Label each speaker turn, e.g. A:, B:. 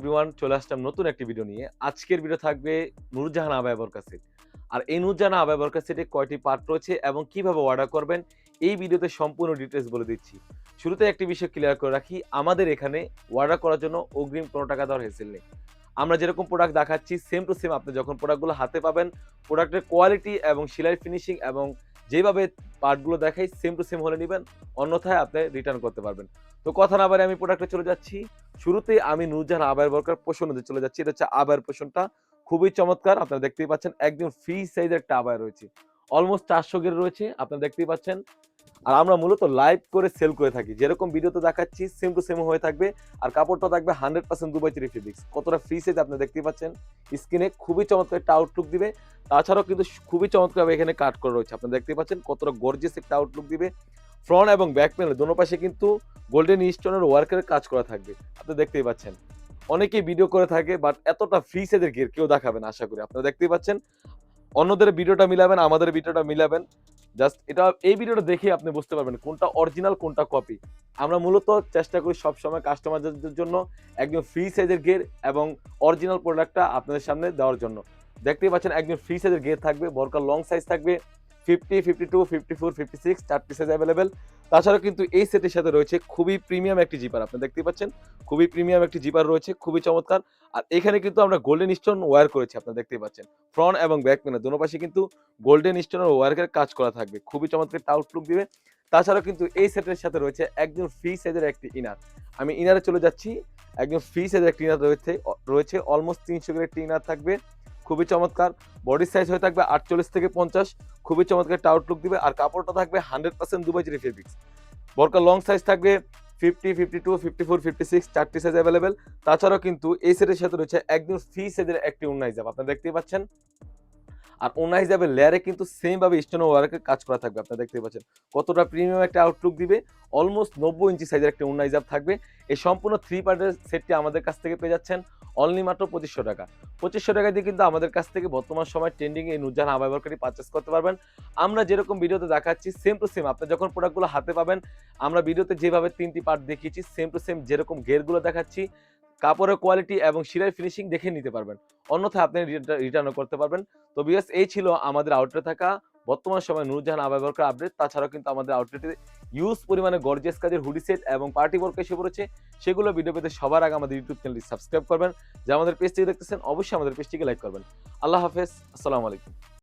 A: Everyone চলে আসলাম নতুন একটি ভিডিও নিয়ে। আজকের ভিডিও থাকবে নূরজাহান আবায়বর কাছে। আর এই নূরজাহান আবায়বর কাছে কয়টি পার্ট রয়েছে এবং কীভাবে অর্ডার করবেন, এই ভিডিওতে সম্পূর্ণ ডিটেলস বলে দিচ্ছি। শুরুতে একটি বিষয় ক্লিয়ার করে রাখি, আমাদের এখানে অর্ডার করার জন্য অগ্রিম কোনো টাকা দেওয়ার হেসেল নেই। আমরা যেরকম প্রোডাক্ট দেখাচ্ছি সেম টু সেম আপনি যখন প্রোডাক্টগুলো হাতে পাবেন প্রোডাক্টের কোয়ালিটি এবং সেলাই ফিনিশিং এবং যেভাবে পার্টগুলো দেখাই সেম টু সেম হলে নেবেন, অন্যথায় আপনি রিটার্ন করতে পারবেন। তো কথা না বারে আমি প্রোডাক্টে চলে যাচ্ছি। শুরুতেই আমি নুরজাহান আবায়ের বরকার পোষণে চলে যাচ্ছি। এটা হচ্ছে আবায়ের পোষণটা খুবই চমৎকার, আপনারা দেখতেই পাচ্ছেন, একদম ফ্রি সাইজের একটা আবায় রয়েছে। অলমোস্ট চারশো গের রয়েছে, আপনারা দেখতেই পাচ্ছেন। আর আমরা মূলত লাইভ করে সেল করে থাকি। যেরকম ভিডিওতে দেখাচ্ছি সেম টু সেম হয়ে থাকবে। আর কাপড়টা থাকবে hundred percent Dubai three fabrics কতটা ফ্রি সাইজ আপনি দেখতেই পাচ্ছেন। স্কিনে খুবই চমৎকার একটা আউটলুক দিবে। তাছাড়াও কিন্তু খুবই চমৎকার এখানে কাট করা রয়েছে। আপনারা দেখতেই পাচ্ছেন কতটা গর্জিয়াস একটা আউটলুক দিবে। ফ্রন্ট এবং ব্যাক প্যানেল দোনো পাশে কিন্তু গোল্ডেন স্টোনের ওয়ার্কের কাজ করা থাকবে। আপনি দেখতেই পাচ্ছেন। অনেকেই ভিডিও করে থাকে বাট এতটা ফ্রি সাইজের গিয়ার কেউ দেখাবেন আশা করি। আপনারা দেখতেই পাচ্ছেন। অন্যদের ভিডিওটা মিলাবেন, আমাদের ভিডিওটা মিলাবেন। জাস্ট এটা, এই ভিডিওটা দেখে আপনি বুঝতে পারবেন কোনটা অরিজিনাল কোনটা কপি আমরা মূলত চেষ্টা করি সবসময় কাস্টমারদের জন্য একদম ফ্রি সাইজের গিয়ার এবং অরিজিনাল প্রোডাক্টটা আপনাদের সামনে দেওয়ার জন্য। দেখতেই পাচ্ছেন একদম ফ্রি সাইজের গিয়ার থাকবে, বরকার লং সাইজ থাকবে fifty fifty two fifty four fifty six চারটি সাইজ অ্যাভেলেবেল তাছাড়াও কিন্তু এই সেটের সাথে রয়েছে খুবই প্রিমিয়াম একটি জিপার আপনি দেখতেই পাচ্ছেন, খুবই প্রিমিয়াম একটি জিপার রয়েছে, খুবই চমৎকার। আর এখানে কিন্তু আমরা গোল্ডেন স্টোন ওয়্যার করেছি, আপনি দেখতেই পাচ্ছেন ফ্রন্ট এবং ব্যাক প্যানেল দোনো পাশে কিন্তু গোল্ডেন স্টোনের ওয়ার্কের কাজ করা থাকবে, খুবই চমৎকার একটা আউটলুক দিবে। তাছাড়াও কিন্তু এই সেটের সাথে রয়েছে একজন ফ্রি সাইজের একটি ইনার আমি ইনারে চলে যাচ্ছি একজন ফ্রি সাইজের একটি ইনার রয়েছে রয়েছে অলমোস্ট তিনশো গ্রেড একটি ইনার থাকবে। খুবই চমৎকার। বডি সাইজ হয়ে থাকবে আটচল্লিশ থেকে পঞ্চাশ, খুবই চমৎকার একটা আউটলুক দিবে। আর কাপড়টা থাকবে হান্ড্রেড পার্সেন্ট দুবাই জিরি ফেব্রিক্স বরকার লং সাইজ থাকবে fifty fifty two fifty four fifty six চারটি সাইজ অ্যাভেলেবেল তাছাড়াও কিন্তু এই সেটের সাথে রয়েছে একদম ফ্রি সাইজের একটি উন্নয়ন হিসাব আপনারা দেখতেই পাচ্ছেন। আর ওনা হিসাবে লেয়ারে কিন্তু সেম ভাবে স্টোন ওয়ার্কের কাজ করা থাকবে, আপনারা দেখতে পাচ্ছেন। কতটা প্রিমিয়াম একটা আউটলুক দিবে? অলমোস্ট নব্বই ইঞ্চি সাইজের একটা উন্না হিসাব থাকবে। এই সম্পূর্ণ থ্রি পার্টের সেটটি আমাদের কাছ থেকে পেয়ে যাচ্ছেন। অনলি মাত্র পঁচিশশো টাকা। পঁচিশশো টাকা দিয়ে কিন্তু আমাদের কাছ থেকে বর্তমান সময় ট্রেন্ডিং এই নুরজাহান আবাইবরকারি পারচেস করতে পারবেন। আমরা যেরকম ভিডিওতে দেখাচ্ছি সেম টু সেম আপনি যখন প্রোডাক্টগুলো হাতে পাবেন, আমরা ভিডিওতে যেভাবে তিনটি পার্ট দেখিয়েছি সেম টু সেম যেরকম গেরগুলো দেখাচ্ছি কাপড়ের কোয়ালিটি এবং শিরার ফিনিশিং দেখে নিতে পারবেন। অন্যথায় আপনি রিটার্নও করতে পারবেন। তো বিএস এই ছিল আমাদের আউটলেটে থাকা। বর্তমান সময় নুরজাহান আবাইবরকার আপডেট তাছাড়াও কিন্তু আমাদের আউটলেটে ইউজ পরিমাণে গর্জিয়াস কাজের হুডি সেট এবং পার্টি ওয়ার্ক এসে পড়েছে। সেগুলো ভিডিও পেতে সবার আগে আমাদের ইউটিউব চ্যানেলটি সাবস্ক্রাইব করবেন। যে আমাদের পেজটি দেখতেছেন, অবশ্যই আমাদের পেজটিকে লাইক করবেন। আল্লাহ হাফেজ। আসসালামু আলাইকুম।